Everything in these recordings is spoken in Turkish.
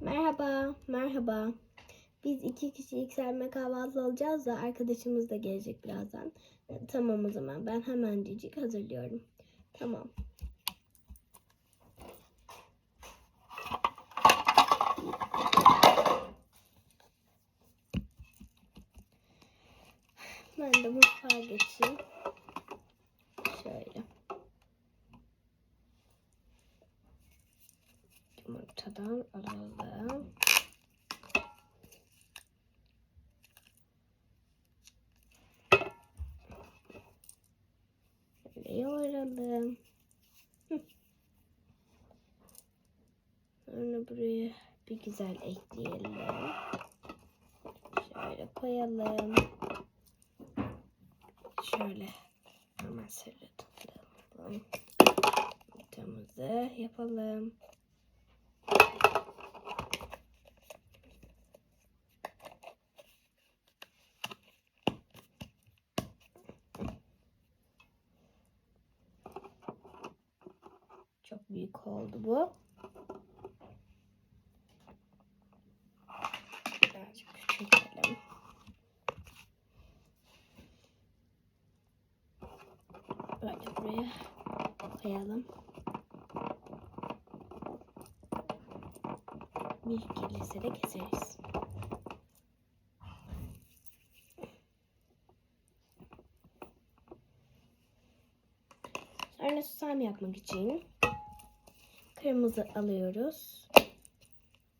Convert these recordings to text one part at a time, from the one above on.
Merhaba, merhaba. Biz iki kişi yükselme kahvaltı alacağız da arkadaşımız da gelecek birazdan. E, Tamam o zaman ben hemencik hazırlıyorum. Tamam. Ben de mutfağa geçeyim. Şöyle. Yumurtadan alalım. Şöyle yoğuralım. Sonra buraya bir güzel ekleyelim. Şöyle koyalım. Şöyle hemen sırlatalım. Yumurtamızı yapalım. Çok büyük oldu bu. Birazcık küçültelim. Böyle buraya koyalım. Bir gelirse de keseriz. Sonra susam yapmak için kırmızı alıyoruz.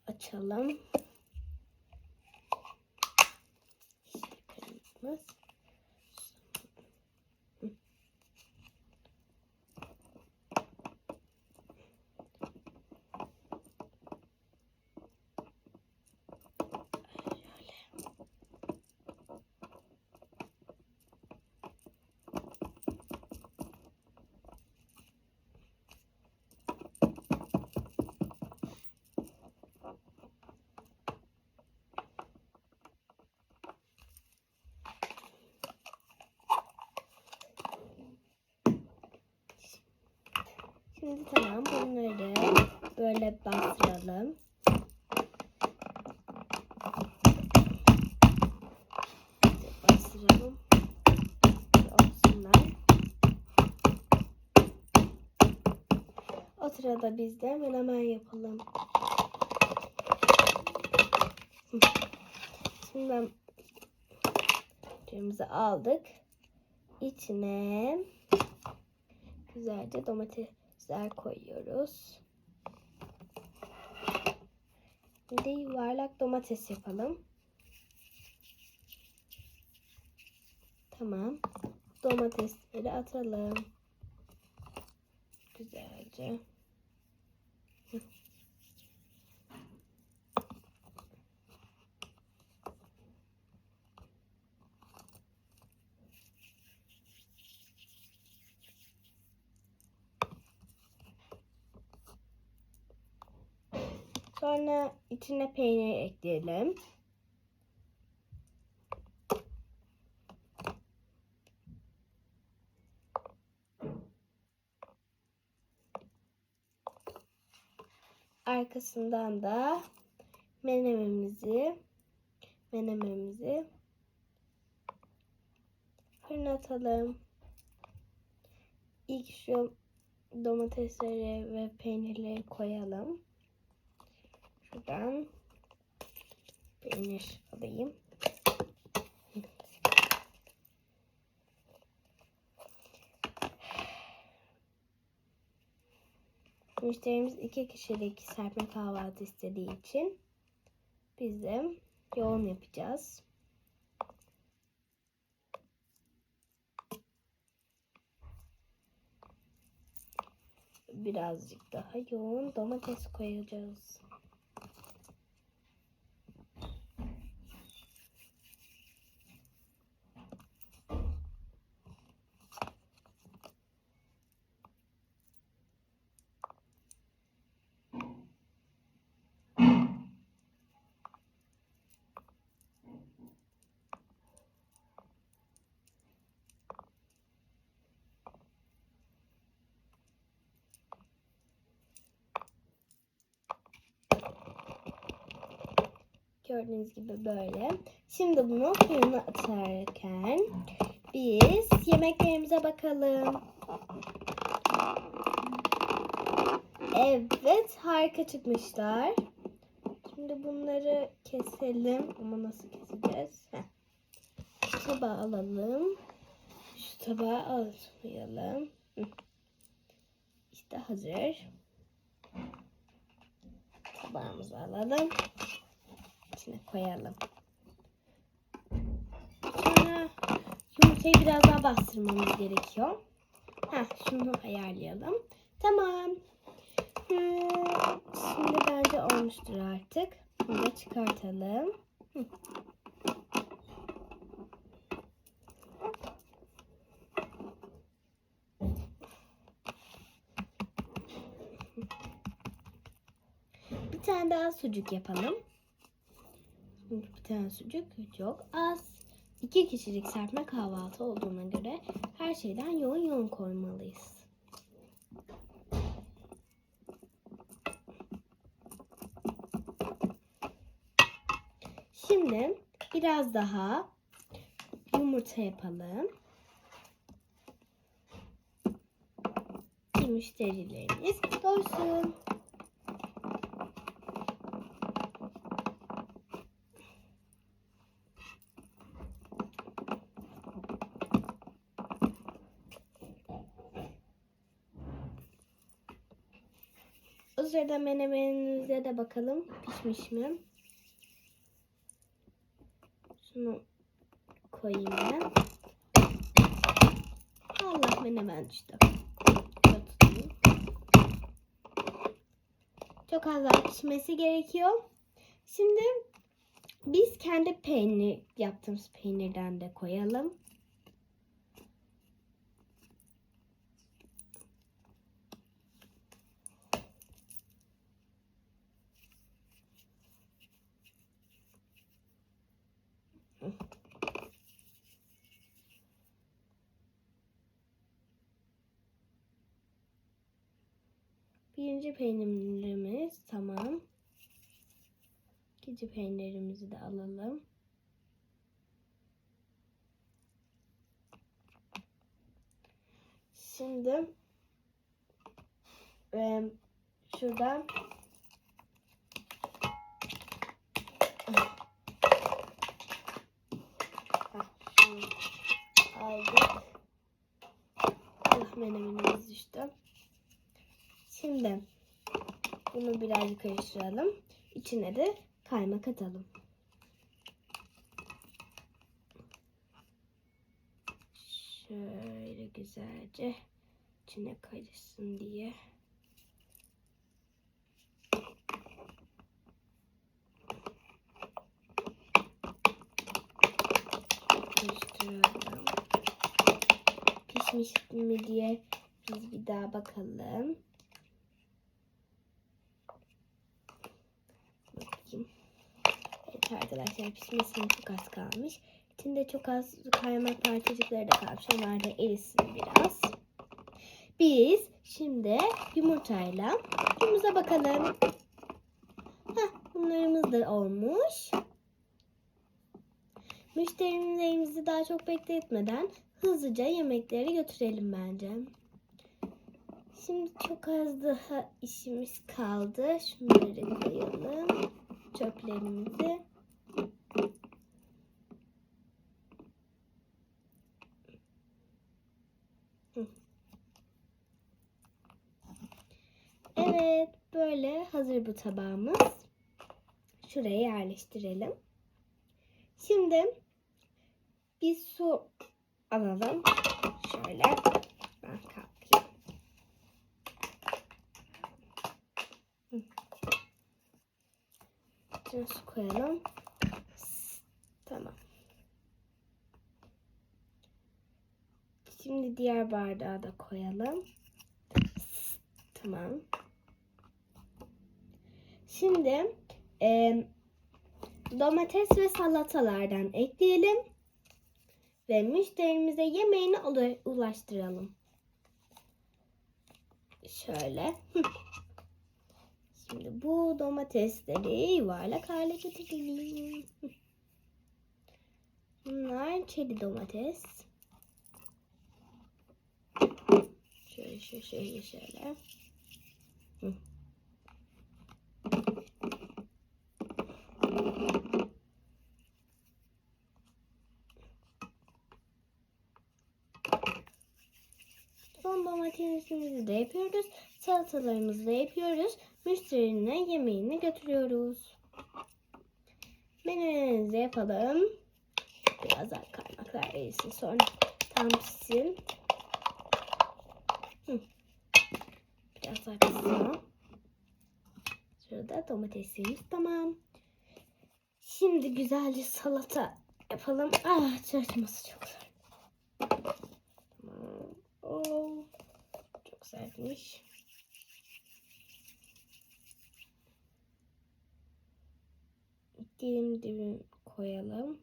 Açalım. Kırmızı. Şimdi tamam bunları böyle bastıralım. Bastıralım. Olsunlar. O sırada biz de menemen yapalım. Şimdi ben aldık. İçine güzelce domatesler koyuyoruz. Şimdi yuvarlak domates yapalım. Tamam. Domatesleri atalım. Güzelce. Hı. Sonra içine peynir ekleyelim. Arkasından da menememizi menememizi fırına atalım. İlk şu domatesleri ve peynirleri koyalım. Şuradan peynir alayım. Müşterimiz iki kişilik serpme kahvaltı istediği için biz de yoğun yapacağız. Birazcık daha yoğun domates koyacağız. Gördüğünüz gibi böyle. Şimdi bunu fırına atarken biz yemeklerimize bakalım. Evet harika çıkmışlar. Şimdi bunları keselim. Ama nasıl keseceğiz? Heh. Tabağı alalım. Şu tabağı almayalım. İşte hazır. Tabağımızı alalım. İçine koyalım. Sonra yumurtayı biraz daha bastırmamız gerekiyor. Heh, şunu ayarlayalım. Tamam. Hmm, Şimdi bence olmuştur artık. Bunu da çıkartalım. Bir tane daha sucuk yapalım. Bir tane sucuk çok az. İki kişilik serpme kahvaltı olduğuna göre her şeyden yoğun yoğun koymalıyız. Şimdi biraz daha yumurta yapalım. Ki müşterilerimiz doysun. O sırada menemenimize de bakalım pişmiş mi? Şunu koyayım ben. Allah menemen düştü. Çok az daha pişmesi gerekiyor. Şimdi biz kendi peynir yaptığımız peynirden de koyalım. Birinci peynirimiz tamam. İkinci peynirimizi de alalım. Şimdi e, şuradan Heh, şunu aldık. Allah menemenimiz düştü. Şimdi bunu birazcık karıştıralım. İçine de kaymak atalım. Şöyle güzelce içine karışsın diye. Karıştıralım. Pişmiş mi diye biz bir daha bakalım. Bakayım. Evet arkadaşlar pişmesine çok az kalmış. İçinde çok az kaymak parçacıkları da kalmış. Onlar da erisin biraz. Biz şimdi yumurtayla yumuza bakalım. Heh, bunlarımız da olmuş. Müşterilerimizi daha çok bekletmeden hızlıca yemekleri götürelim bence. Şimdi çok az daha işimiz kaldı. Şunları koyalım. Çöplerimizi. Hı. Evet, böyle hazır bu tabağımız. Şuraya yerleştirelim. Şimdi bir su alalım. Şöyle ben kalkayım. İçine su koyalım. Tamam. Şimdi diğer bardağı da koyalım. Tamam. Şimdi e, domates ve salatalardan ekleyelim ve müşterimize yemeğini ula- ulaştıralım. Şöyle. Şimdi bu domatesleri yuvarlak hale getirelim. Bunlar çeri domates. Şöyle şöyle şöyle şöyle. Son domatesimizi de yapıyoruz. Salatalarımızı da yapıyoruz. Müşterine yemeğini götürüyoruz. Menülerinizi yapalım. Biraz daha kaymaklar erisin sonra tam pişsin. Biraz daha pişsin. Şurada domatesimiz tamam. Şimdi güzelce salata yapalım. Ah çalışması çok zor. Tamam. Oo, çok sertmiş. Dilim dilim koyalım.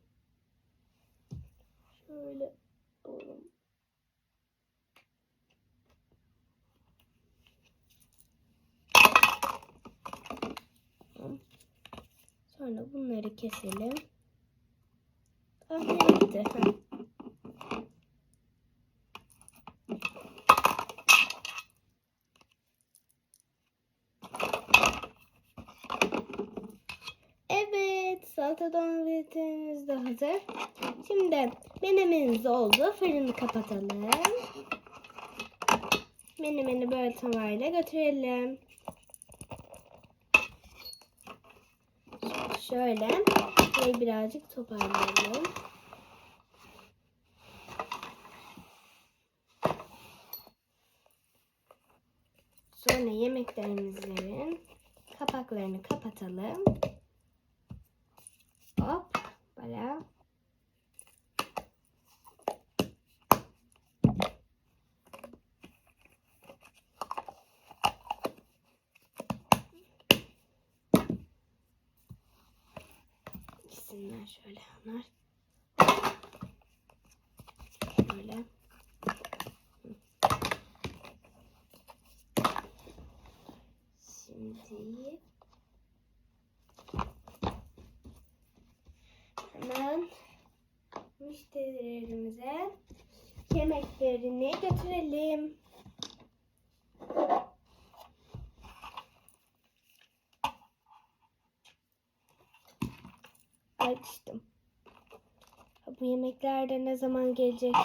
Şöyle alalım. Sonra bunları keselim. Ah gitti? Ha. Evet, salata domatesimiz de hazır. Şimdi menemenimiz oldu. Fırını kapatalım. Menemeni böyle tavayla götürelim. Şöyle ve birazcık toparlayalım. Sonra yemeklerimizin kapaklarını kapatalım. Hop, voilà. Gitsinler şöyle onlar. Şöyle. Şimdi hemen müşterilerimize yemeklerini götürelim. Açtım. Bu yemekler de ne zaman gelecek?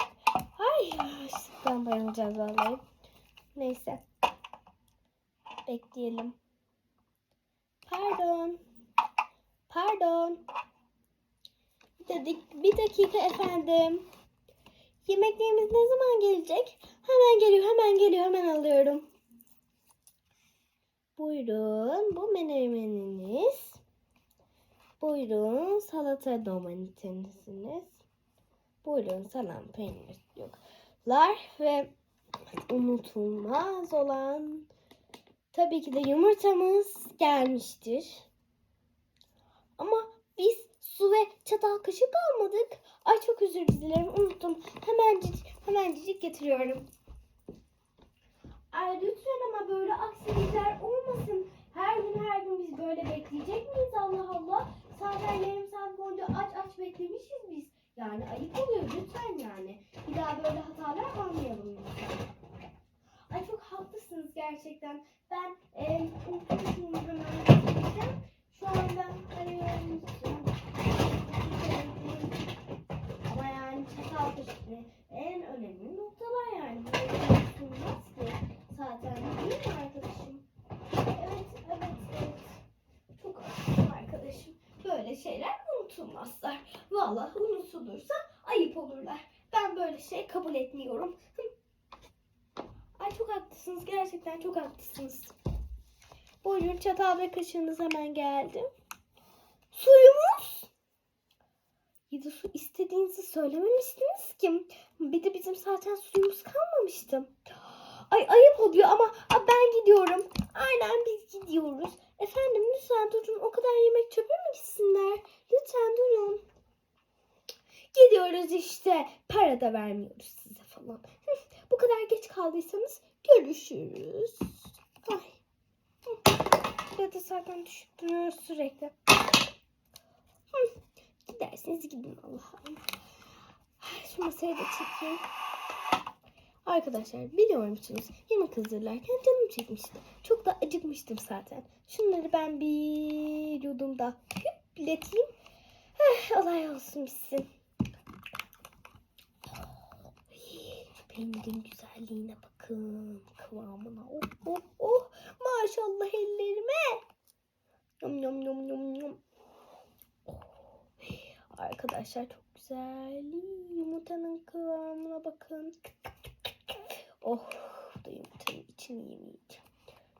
Ay, açlıktan bayılacağız vallahi. Neyse. Bekleyelim. Pardon. Pardon. Dak- bir dakika efendim. Yemeklerimiz ne zaman gelecek? Hemen geliyor, hemen geliyor, hemen alıyorum. Buyurun, bu menemeniniz. Buyurun, salata domatesiniz. Buyurun, salam peynir yoklar ve unutulmaz olan tabii ki de yumurtamız gelmiştir. Ama biz su ve çatal kaşık almadık. Ay çok özür dilerim unuttum. Hemencik, hemencik getiriyorum. Ay lütfen ama böyle aksilikler olmasın. Her gün her gün biz böyle bekleyecek miyiz Allah Allah? Zaten yarım saat boyunca aç aç beklemişiz biz. Yani ayıp oluyor lütfen yani. Bir daha böyle hatalar yapmayalım lütfen. Ay çok haklısınız gerçekten. Ben e, unutmuşum hemen getireceğim. Şu anda arıyorum. Ama yani çatal kaşıklı en önemli noktalar yani. Böyle unutulmaz ki zaten değil mi arkadaşım? Evet, evet, evet. Çok haklısın arkadaşım. Böyle şeyler unutulmazlar. Vallahi unutulursa ayıp olurlar. Ben böyle şey kabul etmiyorum. Ay çok haklısınız. Gerçekten çok haklısınız. Buyurun çatal ve kaşığınız hemen geldi. Suyumuz. Ya da su istediğinizi söylememiştiniz ki. Bir de bizim zaten suyumuz kalmamıştı. Ay ayıp oluyor ama ben gidiyorum. Aynen biz gidiyoruz. Efendim lütfen durun. O kadar yemek çöpe mi gitsinler? Lütfen durun. Gidiyoruz işte. Para da vermiyoruz size falan. Bu kadar geç kaldıysanız görüşürüz. Ay. sırada zaten düşüp duruyoruz sürekli. Hı, Giderseniz gidin Allah'ım. Şu masayı da çekeyim. Arkadaşlar biliyor musunuz yemek hazırlarken canım çekmişti. Çok da acıkmıştım zaten. Şunları ben bir yudumda hüpleteyim. Heh, olay olsun bitsin. Şu peynirin güzelliğine bakın. Kıvamına. Oh oh oh. Maşallah ellerime. Yum yum yum yum yum. Oh. Arkadaşlar çok güzel. Yumurtanın kıvamına bakın. Oh, bu da yumurtanın içini yemeyeceğim.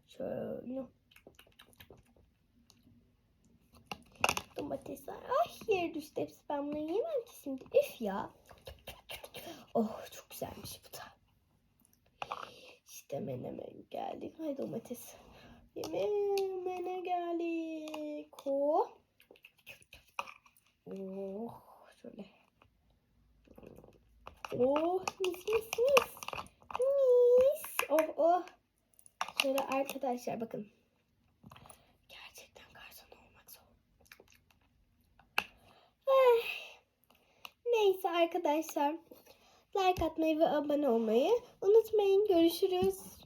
Şöyle. Domatesler. Ay yere düştü hepsi. Ben bunu yiyemem ki şimdi. Üf ya. Oh çok güzelmiş bu da. İşte menemen geldik. Hay domates. Menemene geldik. Oh. Oh şöyle. Oh mis mis mis. Mis. Oh oh. Şöyle arkadaşlar bakın. Gerçekten garson olmak zor. Ay. Neyse arkadaşlar. Like atmayı ve abone olmayı unutmayın. Görüşürüz.